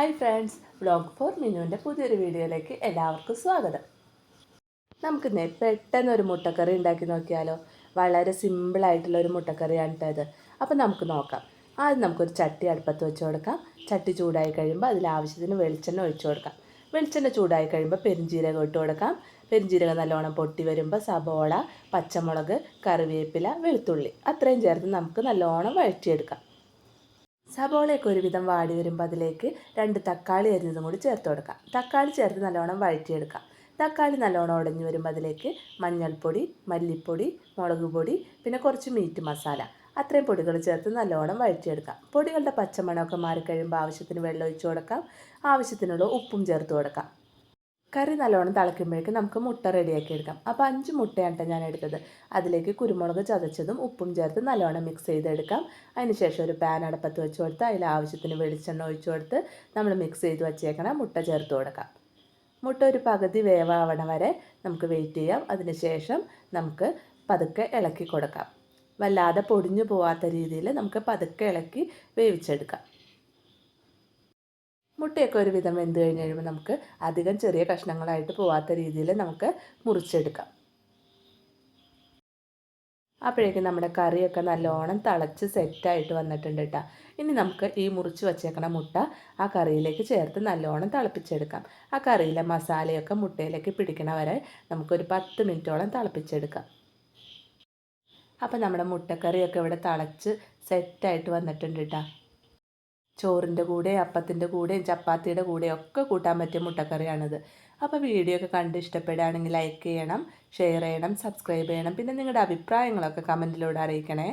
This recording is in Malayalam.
ഹായ് ഫ്രണ്ട്സ് വ്ളോഗ് ഫോർ മിനുവിന്റെ പുതിയൊരു വീഡിയോയിലേക്ക് എല്ലാവർക്കും സ്വാഗതം. നമുക്ക് പെട്ടെന്ന് ഒരു മുട്ടക്കറി ഉണ്ടാക്കി നോക്കിയാലോ? വളരെ സിമ്പിളായിട്ടുള്ള ഒരു മുട്ടക്കറിയാണ് കേട്ടത് അപ്പോൾ നമുക്ക് നോക്കാം. ആദ്യം നമുക്കൊരു ചട്ടി അടുപ്പത്ത് വെച്ച് കൊടുക്കാം. ചട്ടി ചൂടായി കഴിയുമ്പോൾ അതിൽ ആവശ്യത്തിന് വെളിച്ചെണ്ണ ഒഴിച്ചു കൊടുക്കാം. വെളിച്ചെണ്ണ ചൂടായി കഴിയുമ്പോൾ പെരുംജീരകം ഇട്ട് കൊടുക്കാം. പെരുംജീരകം നല്ലോണം പൊട്ടി വരുമ്പോൾ സബോള പച്ചമുളക് കറിവേപ്പില വെളുത്തുള്ളി അത്രയും ചേർത്ത് നമുക്ക് നല്ലോണം വഴറ്റിയെടുക്കാം. സബോളയൊക്കെ ഒരുവിധം വാടി വരുമ്പോൾ അതിലേക്ക് രണ്ട് തക്കാളി അരിഞ്ഞതും കൂടി ചേർത്ത് കൊടുക്കാം. തക്കാളി ചേർത്ത് നല്ലോണം വഴറ്റിയെടുക്കാം. തക്കാളി നല്ലോണം ഉടഞ്ഞു വരുമ്പോൾ അതിലേക്ക് മഞ്ഞൾപ്പൊടി മല്ലിപ്പൊടി മുളക് പൊടി പിന്നെ കുറച്ച് മീറ്റ് മസാല. അത്രയും പൊടികൾ ചേർത്ത് നല്ലോണം വഴറ്റിയെടുക്കാം. പൊടികളുടെ പച്ചമണമൊക്കെ മാറിക്കഴിയുമ്പോൾ ആവശ്യത്തിന് വെള്ളം ഒഴിച്ചു കൊടുക്കാം. ആവശ്യത്തിനുള്ള ഉപ്പും ചേർത്ത് കൊടുക്കാം. കറി നല്ലോണം തിളയ്ക്കുമ്പോഴേക്കും നമുക്ക് മുട്ട റെഡിയാക്കി എടുക്കാം. അപ്പോൾ അഞ്ച് മുട്ടയാണ് ഞാൻ എടുത്തത്. അതിലേക്ക് കുരുമുളക് ചതച്ചതും ഉപ്പും ചേർത്ത് നല്ലോണം മിക്സ് ചെയ്തെടുക്കാം. അതിനുശേഷം ഒരു പാൻ അടപ്പത്ത് വെച്ച് കൊടുത്ത് അതിൽ ആവശ്യത്തിന് വെളിച്ചെണ്ണ ഒഴിച്ചു കൊടുത്ത് നമ്മൾ മിക്സ് ചെയ്ത് വച്ചേക്കണം മുട്ട ചേർത്ത് കൊടുക്കാം. മുട്ട ഒരു പകുതി വേവാവണ വരെ നമുക്ക് വെയിറ്റ് ചെയ്യാം. അതിനുശേഷം നമുക്ക് പതുക്കെ ഇളക്കി കൊടുക്കാം. വല്ലാതെ പൊടിഞ്ഞു പോവാത്ത രീതിയിൽ നമുക്ക് പതുക്കെ ഇളക്കി വേവിച്ചെടുക്കാം. മുട്ടയൊക്കെ ഒരു വിധം വെന്ത് കഴിഞ്ഞ് കഴിയുമ്പോൾ നമുക്ക് അധികം ചെറിയ കഷ്ണങ്ങളായിട്ട് പോവാത്ത രീതിയിൽ നമുക്ക് മുറിച്ചെടുക്കാം. അപ്പോഴേക്കും നമ്മുടെ കറിയൊക്കെ നല്ലോണം തിളച്ച് സെറ്റായിട്ട് വന്നിട്ടുണ്ട് കേട്ടോ ഇനി നമുക്ക് ഈ മുറിച്ച് വച്ചേക്കണ മുട്ട ആ കറിയിലേക്ക് ചേർത്ത് നല്ലോണം തിളപ്പിച്ചെടുക്കാം. ആ കറിയിലെ മസാലയൊക്കെ മുട്ടയിലേക്ക് പിടിക്കണ വരെ നമുക്കൊരു പത്ത് മിനിറ്റോളം തിളപ്പിച്ചെടുക്കാം. അപ്പോൾ നമ്മുടെ മുട്ടക്കറിയൊക്കെ ഇവിടെ തിളച്ച് സെറ്റായിട്ട് വന്നിട്ടുണ്ട് കേട്ടോ ചോറിന്റെ കൂടെ അപ്പത്തിന്റെ കൂടെയും ചപ്പാത്തിയുടെ കൂടെ ഒക്കെ കൂട്ടാൻ പറ്റിയ മുട്ടക്കറിയാണിത്. അപ്പോൾ വീഡിയോ ഒക്കെ കണ്ട് ഇഷ്ടപ്പെടുകയാണെങ്കിൽ ലൈക്ക് ചെയ്യണം ഷെയർ ചെയ്യണം സബ്സ്ക്രൈബ് ചെയ്യണം. പിന്നെ നിങ്ങളുടെ അഭിപ്രായങ്ങളൊക്കെ കമന്റിലൂടെ അറിയിക്കണേ.